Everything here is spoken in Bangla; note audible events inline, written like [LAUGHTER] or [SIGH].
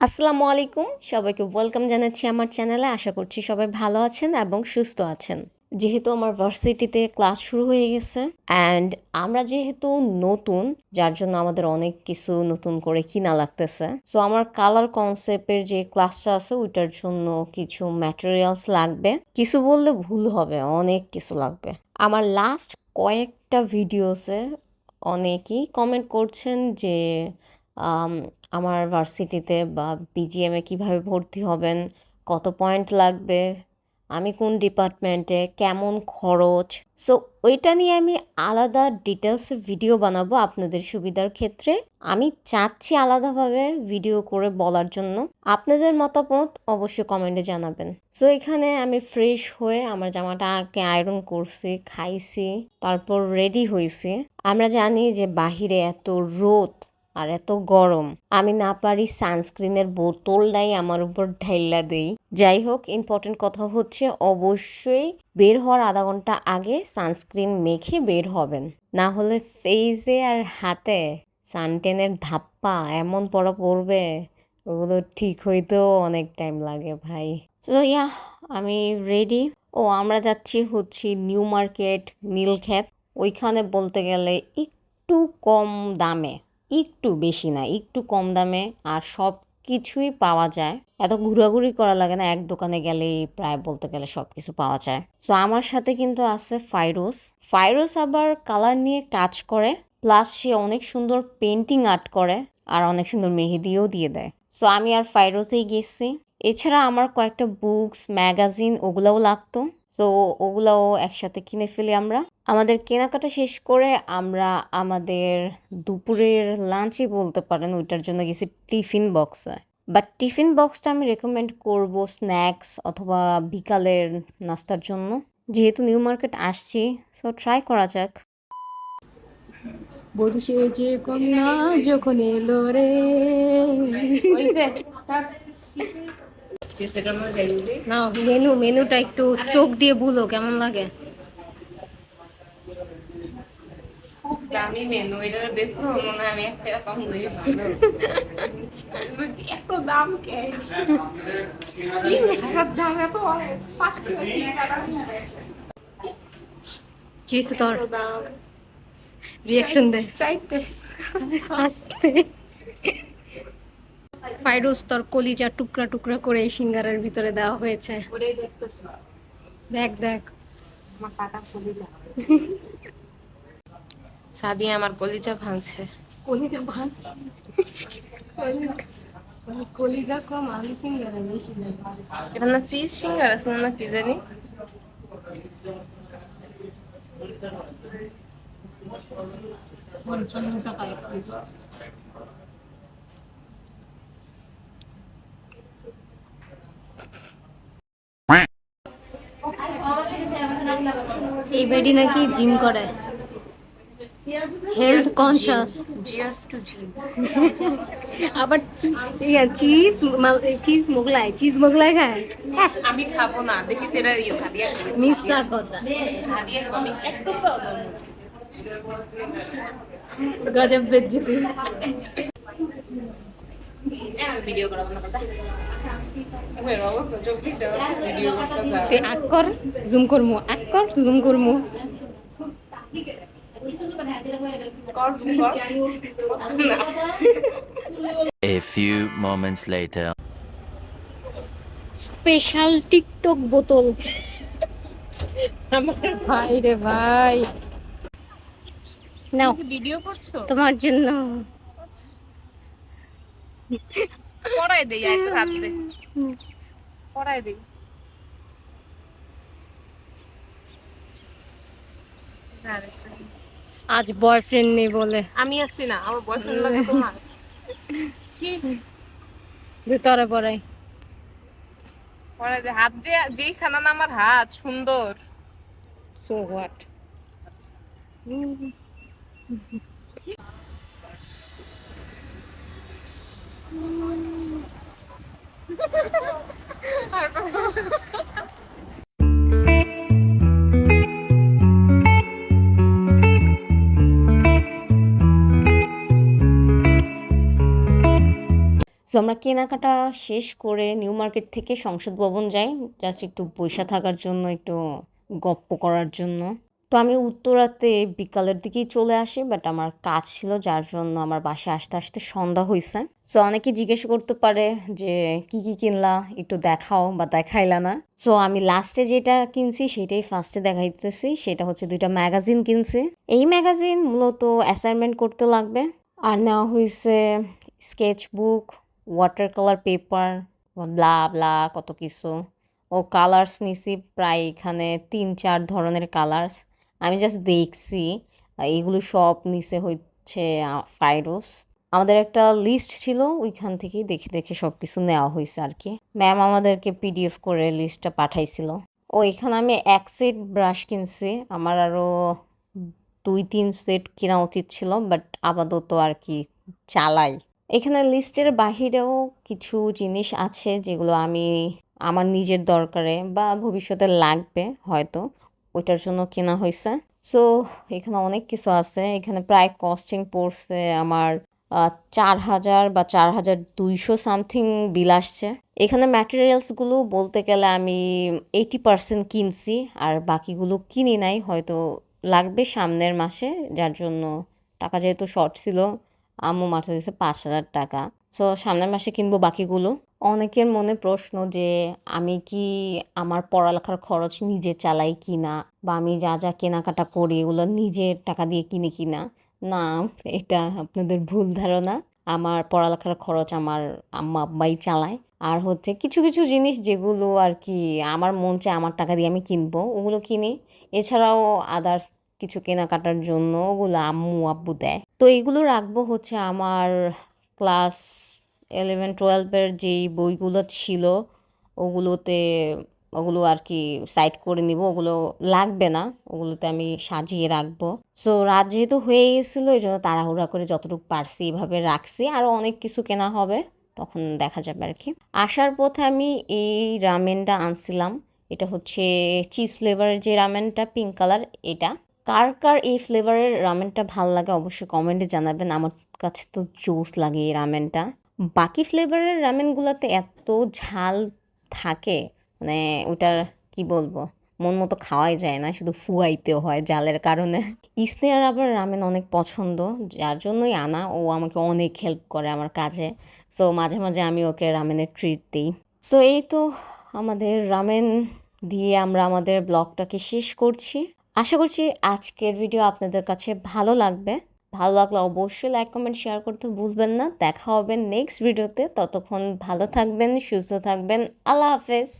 আসসালামু আলাইকুম। সবাইকে ওয়েলকাম জানাচ্ছি আমার চ্যানেলে। আশা করছি সবাই ভালো আছেন এবং সুস্থ আছেন। যেহেতু আমার ভার্সিটিতে ক্লাস শুরু হয়ে গেছে অ্যান্ড আমরা যেহেতু নতুন, যার জন্য আমাদের অনেক কিছু নতুন করে কিনা লাগতেছে। সো আমার কালার কনসেপ্টের যে ক্লাসটা আছে, ওইটার জন্য কিছু ম্যাটেরিয়ালস লাগবে। কিছু বললে ভুল হবে, অনেক কিছু লাগবে। আমার লাস্ট কয়েকটা ভিডিওসে অনেকেই কমেন্ট করছেন যে আমার ভার্সিটিতে বা বিজিএমে কীভাবে ভর্তি হবেন, কত পয়েন্ট লাগবে, আমি কোন ডিপার্টমেন্টে কেমন খরচ? সো ওইটা নিয়ে আমি আলাদা ডিটেলসে ভিডিও বানাবো আপনাদের সুবিধার ক্ষেত্রে। আমি চাচ্ছি আলাদাভাবে ভিডিও করে বলার জন্য। আপনাদের মতামত অবশ্যই কমেন্টে জানাবেন। সো এখানে আমি ফ্রেশ হয়ে আমার জামাটা আগে আয়রন করছি, খাইছি, তারপর রেডি হয়েছি আমরা জানি যে বাহিরে এত রোদ আর এত গরম। আমি না পারি সানস্ক্রিনের বোতলটাই আমার উপর ঢাইলা দেই। যাই হোক ইম্পর্টেন্ট কথা হচ্ছে অবশ্যই বের হওয়ার আধা ঘণ্টা আগে সানস্ক্রিন মেখে বের হবেন। না হলে ফেসে আর হাতে সানটেনের ধাপ্পা এমন পড়া পড়বে, ওগুলো ঠিক হইতেও অনেক টাইম লাগে ভাই। তো ইয়া, আমি রেডি ও, আমরা যাচ্ছি হচ্ছে নিউ মার্কেট, নীলক্ষেত। ওইখানে বলতে গেলে একটু কম দামে। একটু বেশি না, একটু কম দামে আর সব কিছুই পাওয়া যায়। এত ঘোরাঘুরি করা লাগে না, এক দোকানে গেলেই প্রায় বলতে গেলে সব কিছু পাওয়া যায়। তো আমার সাথে কিন্তু আছে ফাইরোস ফাইরোস আবার কালার নিয়ে কাজ করে, প্লাস সে অনেক সুন্দর পেন্টিং আর্ট করে আর অনেক সুন্দর মেহেদিও দিয়ে দেয়। সো আমি আর ফাইরোসেই গেছি। এছাড়া আমার কয়েকটা বুকস, ম্যাগাজিন ওগুলোও লাগতো। তো ওগুলাও একসাথে কিনে ফেলি আমরা। আমাদের কেনাকাটা শেষ করে আমরা আমাদের দুপুরের লাঞ্চই বলতে পারেন ওইটার জন্য গেছি টিফিন বক্সে বাট টিফিন বক্সটা আমি রেকমেন্ড করব স্ন্যাক্স অথবা বিকালের নাস্তার জন্য। যেহেতু নিউ মার্কেট আসছি সো ট্রাই করা যাক। বধূ সেজে কন্যা যখন এলো রে। মেনু মেনুটা একটু চোখ দিয়ে ভুলো কেমন লাগে? মেনু এটার বেশ মনে আমি একটা কম দিই ভালো এত দাম কে দাম এত কি হয়েছে তোর রিয়াকশন দে আস্তে ফাইরোজ তোর কলিজা টুকরা টুকরা করে এই সিঙ্গারের ভিতরে দেওয়া হয়েছে। দেখ দেখ। আমার যাবে [LAUGHS] সাদিয়া আমার কলিজা ভাঙছে। কলিজা ভাঙছে? কলিজা কম আলু সিঙ্গারা বেশি এটা না সিজ সিঙ্গার আছে না কি জানি? পঞ্চান্ন টাকা এক পিস এই বেডি নাকি জিম করে হেলথ কনসিয়াস জিয়ার্স টু জিম আবার cheese cheese Mughlai cheese Mughlai খায়? আমি খাব না। দেখি সেটা ইয়ে সাদিয়া খাবে। কথা। সাদিয়া আমি একটু গজব বেজ্জতি। ভিডিও করাবো না কথা। আমার অবস্থা করতে তে জুম করমু আক জুম করমু কর কর A few moments later. Special TikTok বোতল আমার ভাই রে ভাই। নাও। ভিডিও করছ? তোমার জন্য। পড়াই দেই আয় হাত দে। পড়াই দেই। আজ বয়ফ্রেন্ড নেই বলে। আমি আসছি না আমার বয়ফ্রেন্ড লাগে তোমার। ভিতরে পড়াই। পড়াই যে হাত যে যেই খানা না আমার হাত সুন্দর। সো হোয়াট আর সো আমরা কেনাকাটা শেষ করে নিউ মার্কেট থেকে সংসদ ভবন যাই জাস্ট একটু বৈশা থাকার জন্য, একটু গপ্প করার জন্য। তো আমি উত্তরাতে বিকালের দিকেই চলে আসি বাট আমার কাজ ছিল, যার জন্য আমার বাসায় আসতে আসতে সন্ধ্যা হয়েছে সো অনেকে জিজ্ঞেস করতে পারে যে, কি কি কিনলা? একটু দেখাও বা দেখাইলা না? সো আমি লাস্টে যেটা কিনছি, সেটাই ফার্স্টে দেখাইতেছি। সেটা হচ্ছে দুইটা ম্যাগাজিন কিনছি। এই ম্যাগাজিন মূলত অ্যাসাইনমেন্ট করতে লাগবে। আর নেওয়া হয়েছে sketch book water colour paper blah blah কত কিছু। ও কালার্স নিছি প্রায় এখানে তিন, চার ধরনের কালার্স আমি জাস্ট দেখছি, এগুলো সব নিচে হচ্ছে ফাইরোস আমাদের একটা লিস্ট ছিল, ওইখান থেকেই দেখে দেখে সব কিছু নেওয়া হয়েছে আর কি ম্যাম আমাদেরকে পিডিএফ করে লিস্টটা পাঠাইছিল। ও, এখানে আমি এক সেট ব্রাশ কিনছি। আমার আরও দুই, তিন সেট কেনা উচিত ছিল বাট আপাতত আর কি চালাই। এখানে লিস্টের বাহিরেও কিছু জিনিস আছে যেগুলো আমি, আমার নিজের দরকারে বা ভবিষ্যতে লাগবে হয়তো, ওইটার জন্য কেনা হয়েছে। সো এখানে অনেক কিছু আছে। এখানে প্রায় কস্টিং পড়ছে আমার চার হাজার বা চার হাজার দুইশো সামথিং বিল আসছে। এখানে ম্যাটেরিয়ালসগুলো বলতে গেলে আমি এইটি পার্সেন্ট কিনছি, আর বাকিগুলো কিনি নাই, হয়তো লাগবে সামনের মাসে, যার জন্য টাকা যেহেতু শর্ট ছিল। আম্মু মাথা দিয়েছে পাঁচ হাজার টাকা। সো সামনের মাসে কিনবো বাকিগুলো। অনেকের মনে প্রশ্ন যে, আমি কি আমার পড়ালেখার খরচ নিজে চালাই কি না বা আমি যা যা কেনাকাটা করি, এগুলো নিজের টাকা দিয়ে কিনি কি না না এটা আপনাদের ভুল ধারণা। আমার পড়ালেখার খরচ আমার আম্মা আব্বাই চালায়। আর হচ্ছে কিছু কিছু জিনিস যেগুলো আর কি আমার মন চায় আমার টাকা দিয়ে আমি কিনবো, ওগুলো কিনি। এছাড়াও আদার্স কিছু কেনাকাটার জন্য ওগুলো আম্মু আব্বু দেয়। তো এগুলো রাখব হচ্ছে আমার ক্লাস ইলেভেন টুয়েলভের যেই বইগুলো ছিল, ওগুলোতে, ওগুলো আর কি সাইড করে নিব, ওগুলো লাগবে না, ওগুলোতে আমি সাজিয়ে রাখব। সো রাত যেহেতু হয়ে গেছিল, এই জন্য তাড়াহুড়া করে যতটুকু পারছি এভাবে রাখছি আরও অনেক কিছু কেনা হবে, তখন দেখা যাবে আর কি। আসার পথে আমি এই রামেনটা আনছিলাম, এটা হচ্ছে চিজ ফ্লেভারের যে রামেনটা পিঙ্ক কালার এটা। কার কার এই ফ্লেভারের রামেনটা ভালো লাগে অবশ্যই কমেন্টে জানাবেন। আমার কাছে তো জোস লাগে এই রামেনটা বাকি ফ্লেভারের রামেনগুলোতে এত ঝাল থাকে মানে ওটার কি বলব, মন মতো খাওয়াই যায় না, শুধু ফুয়াইতেও হয় জালের কারণে। ইসনেয়ার আবার রামেন অনেক পছন্দ, যার জন্যই আনা, ও আমাকে অনেক হেল্প করে আমার কাজে। সো মাঝে মাঝে আমি ওকে রামেনের ট্রিট দিই। সো এই তো আমাদের রামেন দিয়ে আমরা আমাদের ব্লগটাকে শেষ করছি। আশা করছি আজকের ভিডিও আপনাদের কাছে ভালো লাগবে। ভালো লাগলে অবশ্যই লাইক কমেন্ট শেয়ার করতে ভুলবেন না। দেখা হবে নেক্সট ভিডিওতে ততক্ষণ ভালো থাকবেন, সুস্থ থাকবেন। আল্লাহ হাফেজ।